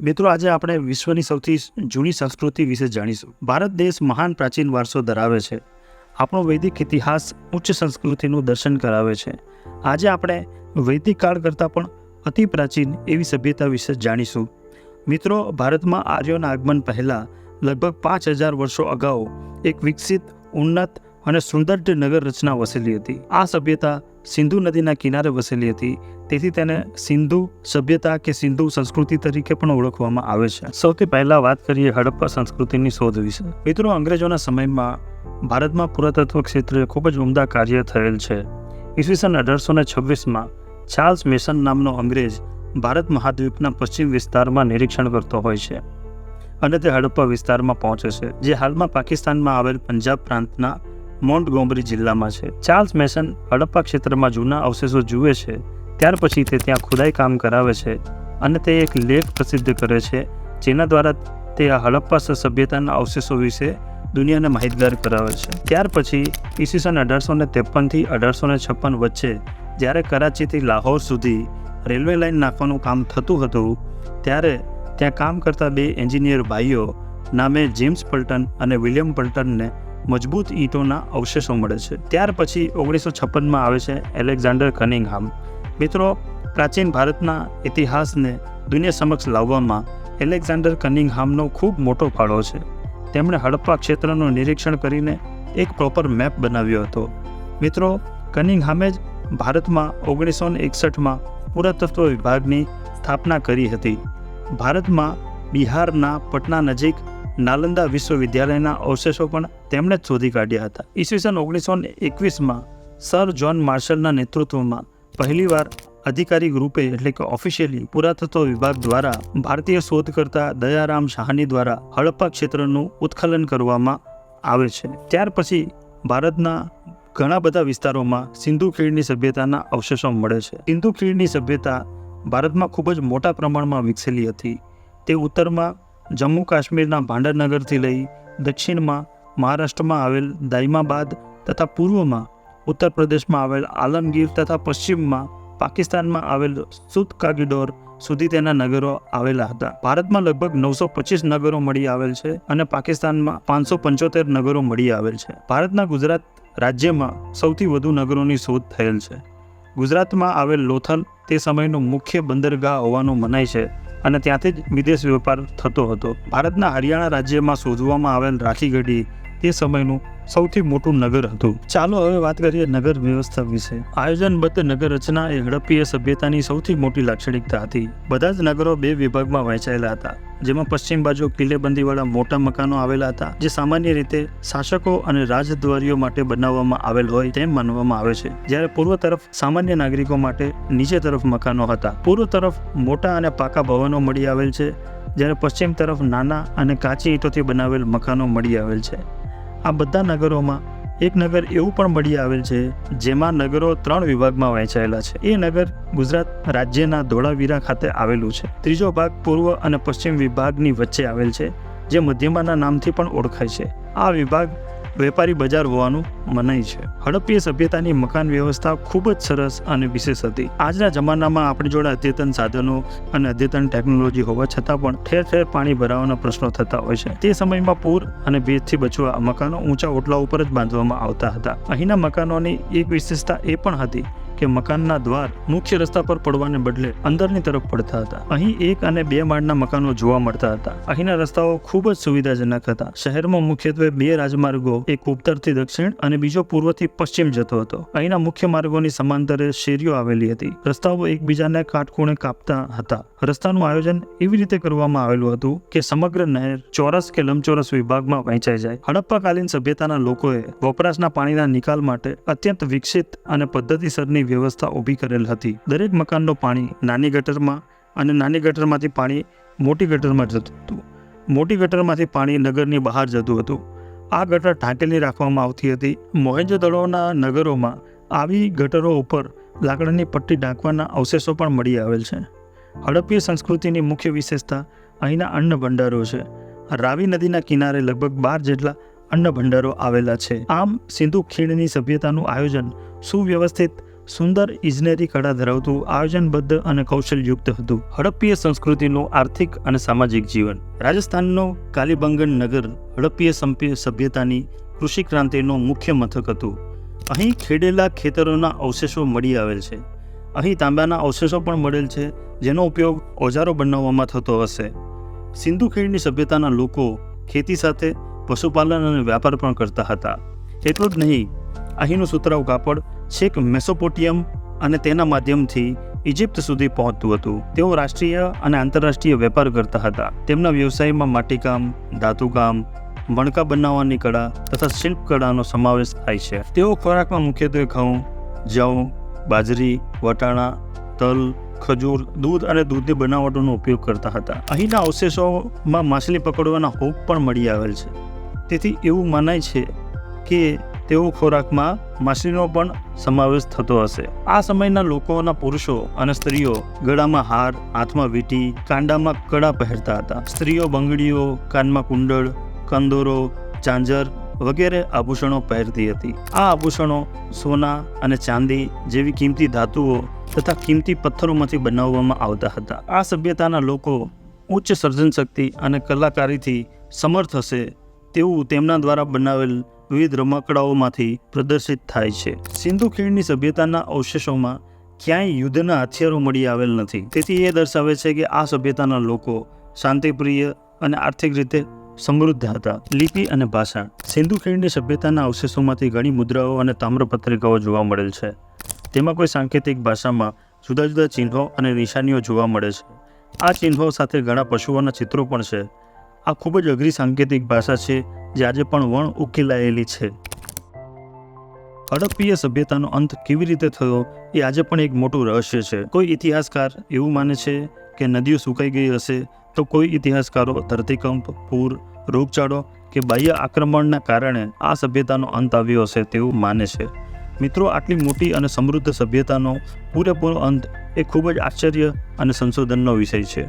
મિત્રો, આજે આપણે વિશ્વની સૌથી જૂની સંસ્કૃતિ વિશે જાણીશું. ભારત દેશ મહાન પ્રાચીન વારસો ધરાવે છે. આપણો વૈદિક ઇતિહાસ ઉચ્ચ સંસ્કૃતિનું દર્શન કરાવે છે. આજે આપણે વૈદિક કાળ કરતાં પણ અતિ પ્રાચીન એવી સભ્યતા વિશે જાણીશું. મિત્રો, ભારતમાં આર્યોના આગમન પહેલાં લગભગ પાંચ હજાર વર્ષો અગાઉ એક વિકસિત, ઉન્નત અને સુંદર નગર રચના વસેલી હતી. આ સભ્યતા સિંધુ નદીના કિનારે વસેલી હતી. તેથી તેને સિંધુ સભ્યતા કે સિંધુ સંસ્કૃતિ તરીકે પણ ઓળખવામાં આવે છે. સૌથી પહેલા વાત કરીએ હડપ્પા સંસ્કૃતિની શોધ વિશે. મિત્રો, અંગ્રેજોના સમયમાં ભારતમાં પુરાતત્વ ક્ષેત્રે ખૂબ જ ઉમદા કાર્ય થયેલ છે. ઈસવીસન અઢારસો ને છવ્વીસમાં ચાર્લ્સ મેસન નામનો અંગ્રેજ ભારત મહાદ્વીપના પશ્ચિમ વિસ્તારમાં નિરીક્ષણ કરતો હોય છે અને તે હડપ્પા વિસ્તારમાં પહોંચે છે, જે હાલમાં પાકિસ્તાનમાં આવેલ પંજાબ પ્રાંતના મોન્ટગોમરી જિલ્લામાં છે. ચાર્લ્સ મેસન હડપ્પા ક્ષેત્રમાં જૂના અવશેષો જુએ છે, ત્યાર પછી તે ત્યાં ખુદાઈ કામ કરાવે છે અને તે એક લેખ પ્રસિદ્ધ કરે છે, જેના દ્વારા તે આ હડપ્પા સભ્યતાના અવશેષો વિશે દુનિયાને માહિતગાર કરાવે છે. ત્યાર પછી ઈસવીસન અઢારસો ને ત્રેપનથી અઢારસો ને છપ્પન વચ્ચે, જ્યારે કરાચીથી લાહોર સુધી રેલવે લાઇન નાખવાનું કામ થતું હતું, ત્યારે ત્યાં કામ કરતા બે એન્જિનિયર ભાઈઓ નામે જેમ્સ પલ્ટન અને વિલિયમ પલ્ટનને મજબૂત ઈંટોના અવશેષો મળે છે. ત્યાર પછી ઓગણીસો છપ્પનમાં આવે છે એલેક્ઝાન્ડર કનિંગહામ. મિત્રો, પ્રાચીન ભારતના ઇતિહાસને દુનિયા સમક્ષ લાવવામાં એલેક્ઝાન્ડર કનિંગહામનો ખૂબ મોટો ફાળો છે. તેમણે હડપ્પા ક્ષેત્રનું નિરીક્ષણ કરીને એક પ્રોપર મેપ બનાવ્યો હતો. મિત્રો, કનિંગહામે જ ભારતમાં ઓગણીસો એકસઠમાં પુરાતત્વ વિભાગની સ્થાપના કરી હતી. ભારતમાં બિહારના પટના નજીક નાલંદા વિશ્વવિદ્યાલયના અવશેષો પણ તેમણે જ શોધી કાઢ્યા હતા. ઈસવીસન ઓગણીસો એકવીસમાં સર જ્હોન માર્શલના નેતૃત્વમાં પહેલીવાર અધિકારી રૂપે એટલે કે ઓફિશિયલી પુરાતત્વ વિભાગ દ્વારા ભારતીય શોધકર્તા દયારામ શાહની દ્વારા હડપ્પા ક્ષેત્રનું ઉત્ખનન કરવામાં આવે છે. ત્યાર પછી ભારતના ઘણા બધા વિસ્તારોમાં સિંધુ ખીણની સભ્યતાના અવશેષો મળે છે. સિંધુ ખીણની સભ્યતા ભારતમાં ખૂબ જ મોટા પ્રમાણમાં વિકસેલી હતી. તે ઉત્તરમાં જમ્મુ કાશ્મીરના ભાંડરનગરથી લઈ દક્ષિણમાં મહારાષ્ટ્રમાં આવેલ દાઈમાબાદ તથા પૂર્વમાં ઉત્તર પ્રદેશમાં આવેલ આલમગીર તથા પશ્ચિમમાં પાકિસ્તાનમાં આવેલ સુત કાગીડોર સુધી તેના નગરો આવેલા હતા. ભારતમાં લગભગ નવસો પચીસ નગરો મળી આવેલ છે અને પાકિસ્તાનમાં પાંચસો પંચોતેર નગરો મળી આવેલ છે. ભારતના ગુજરાત રાજ્યમાં સૌથી વધુ નગરોની શોધ થયેલ છે. ગુજરાતમાં આવેલ લોથલ તે સમયનું મુખ્ય બંદરગાહ હોવાનું મનાય છે. અને ત્યાંથી જ વિદેશ વેપાર થતો હતો. ભારતના હરિયાણા રાજ્યમાં શોધવામાં આવેલ રાખીગઢી તે સમયનું સૌથી મોટું નગર હતું. ચાલો હવે વાત કરીએ નગર વ્યવસ્થા વિશે. આયોજનબદ્ધ નગર રચના એ હડપ્પીય સભ્યતાની સૌથી મોટી લાક્ષણિકતા હતી. બધા જ નગરો બે વિભાગમાં વહેંચાયેલા હતા, જેમાં પશ્ચિમ બાજુ કિલ્લેબંધીવાળા મોટા મકાનો આવેલા હતા, જે સામાન્ય રીતે શાસકો અને રાજદ્વારીઓ માટે બનાવવામાં આવેલ હોય તેમ માનવામાં આવે છે. જ્યારે પૂર્વ તરફ સામાન્ય નાગરિકો માટે નીચે તરફ મકાનો હતા. પૂર્વ તરફ મોટા અને પાકા ભવનો મળી આવેલ છે, જ્યારે પશ્ચિમ તરફ નાના અને કાચી ઈંટોથી બનાવેલ મકાનો મળી આવેલ છે. આ બધા નગરોમાં એક નગર એવું પણ મળી આવેલ છે, જેમાં નગરો ત્રણ વિભાગમાં વહેંચાયેલા છે. એ નગર ગુજરાત રાજ્યના ધોળાવીરા ખાતે આવેલું છે. ત્રીજો ભાગ પૂર્વ અને પશ્ચિમ વિભાગની વચ્ચે આવેલ છે, જે મધ્યમાના નામથી પણ ઓળખાય છે. આ વિભાગ વેપારી બજાર હોવાનું મનાય છે. હડપ્પીય સભ્યતાની મકાન વ્યવસ્થા ખૂબ જ સરસ અને વિશેષ હતી. આજના જમાનામાં આપણી જોડે અદ્યતન સાધનો અને અદ્યતન ટેકનોલોજી હોવા છતાં પણ ઠેર ઠેર પાણી ભરાવાના પ્રશ્નો થતા હોય છે. તે સમયમાં પૂર અને ભેજથી બચવા મકાનો ઊંચા ઓટલા ઉપર જ બાંધવામાં આવતા હતા. અહીંના મકાનોની એક વિશેષતા એ પણ હતી કે મકાનના દ્વાર મુખ્ય રસ્તા પર પડવાને બદલે અંદરની તરફ પડતા હતા. અહીં એક અને બે માળના મકાનો જોવા મળતા હતા. અહીંના રસ્તાઓ ખૂબ જ સુવિધાજનક હતા. શહેરમાં મુખ્યત્વે બે રાજમાર્ગો, એક ઉત્તરથી દક્ષિણ અને બીજો પૂર્વથી પશ્ચિમ જતો હતો. અહીંના મુખ્ય માર્ગોની સમાંતરે શેરીઓ આવેલી હતી. રસ્તાઓ એકબીજાને કાટખૂણે કાપતા હતા. રસ્તાનું આયોજન એવી રીતે કરવામાં આવેલું હતું કે સમગ્ર નહેર ચોરસ કે લંબચોરસ વિભાગમાં વહેંચાઈ જાય. હડપ્પાકાલીન સભ્યતાના લોકોએ વપરાશના પાણીના નિકાલ માટે અત્યંત વિકસિત અને પદ્ધતિસરની વ્યવસ્થા ઊભી કરેલ હતી. દરેક મકાનનું પાણી નાની ગટરમાં અને નાની ગટરમાંથી પાણી મોટી ગટરમાં જતું હતું. મોટી ગટરમાંથી પાણી નગરની બહાર જતું હતું. આ ગટર ઢાંકેલી રાખવામાં આવતી હતી. મોહેંજોદડોના નગરોમાં આવી ગટરો ઉપર લાકડાની પટ્ટી ઢાંકવાના અવશેષો પણ મળી આવેલ છે. હડપ્પીય સંસ્કૃતિની મુખ્ય વિશેષતા અહીંના અન્ન ભંડારો છે. રાવી નદીના કિનારે લગભગ બાર જેટલા અન્ન ભંડારો આવેલા છે. આમ સિંધુ ખીણની સભ્યતાનું આયોજન સુવ્યવસ્થિત સુંદર ઇજનેરી કળા ધરાવતું, આયોજનબદ્ધ અને કૌશલયુક્ત હતું. હડપ્પીય સંસ્કૃતિનું આર્થિક અને સામાજિક જીવન. રાજસ્થાનનો કાલીબંગન નગર હડપ્પીય સભ્યતાની કૃષિ ક્રાંતિનું મુખ્ય મથક હતું. અહીં ખેડેલા ખેતરોના અવશેષો મળી આવેલ છે. અહીં તાંબાના અવશેષો પણ મળેલ છે, જેનો ઉપયોગ ઓજારો બનાવવામાં થતો હશે. સિંધુ ખીણની સભ્યતાના લોકો ખેતી સાથે પશુપાલન અને વ્યાપાર પણ કરતા હતા. એટલું જ નહીં, અહીંનું સુતરાઉ કાપડ છેક મેસોપોટિયમ અને તેના માધ્યમથી ઇજિપ્ત સુધી પહોંચતું હતું. તેઓ રાષ્ટ્રીય અને આંતરરાષ્ટ્રીય વેપાર કરતા હતા. તેમના વ્યવસાયમાં માટીકામ, ધાતુકામ મણકા બનાવવાની કળા તથા શિલ્પ કળાનો સમાવેશ થાય છે. તેઓ ખોરાકમાં મુખ્યત્વે ઘઉં, જવ, બાજરી, વટાણા, તલ, ખજૂર, દૂધ અને દૂધની બનાવટોનો ઉપયોગ કરતા હતા. અહીંના અવશેષોમાં માછલી પકડવાના હોપ પણ મળી આવેલ છે. તેથી એવું મનાય છે કે તેઓ ખોરાકમાં માછલીનો પણ સમાવેશ થતો હશે. આ સમયના લોકોના પુરુષો અને સ્ત્રીઓ ગળામાં હાર, હાથમાં વીંટી, કાંડામાં કડા પહેરતા હતા. સ્ત્રીઓ બંગડીઓ, કાનમાં કુંડળ, કંદોરો ચાંજર વગેરે આભૂષણો પહેરતી હતી. આ આભૂષણો સોના અને ચાંદી જેવી કિંમતી ધાતુઓ તથા કિંમતી પથ્થરોમાંથી બનાવવામાં આવતા હતા. આ સભ્યતાના લોકો ઉચ્ચ સર્જન શક્તિ અને કલાકારીથી સમર્થ હશે તેવું તેમના દ્વારા બનાવેલ વિવિધ રમકડાઓમાંથી પ્રદર્શિત થાય છે. સિંધુ ખીણની સભ્યતાના અવશેષોમાં ક્યાંય યુદ્ધના હથિયારો મળી આવેલ નથી. તેથી એ દર્શાવે છે કે આ સભ્યતાના લોકો શાંતિપ્રિય અને આર્થિક રીતે સમૃદ્ધ હતા. લિપિ અને ભાષા સિંધુ ખીણની સભ્યતાના અવશેષોમાંથી ઘણી મુદ્રાઓ અને તામ્રપત્રિકાઓ જોવા મળેલ છે. તેમાં કોઈ સાંકેતિક ભાષામાં જુદા જુદા ચિહ્નો અને નિશાનીઓ જોવા મળે છે. આ ચિહ્નો સાથે ઘણા પશુઓના ચિત્રો પણ છે. આ ખૂબ જ અઘરી સાંકેતિક ભાષા છે જે આજે પણ વણ ઉકેલાયેલી છે. હડપ્પીય સભ્યતાનો અંત કેવી રીતે થયો એ આજે પણ એક મોટું રહસ્ય છે. કોઈ ઇતિહાસકાર એવું માને છે કે નદીઓ સુકાઈ ગઈ હશે તો કોઈ ઇતિહાસકારો ધરતીકંપ, પૂર, રોગચાળો કે બાહ્ય આક્રમણના કારણે આ સભ્યતાનો અંત આવ્યો હશે તેવું માને છે. મિત્રો, આટલી મોટી અને સમૃદ્ધ સભ્યતાનો પૂરેપૂરો અંત એ ખૂબ જ આશ્ચર્ય અને સંશોધનનો વિષય છે.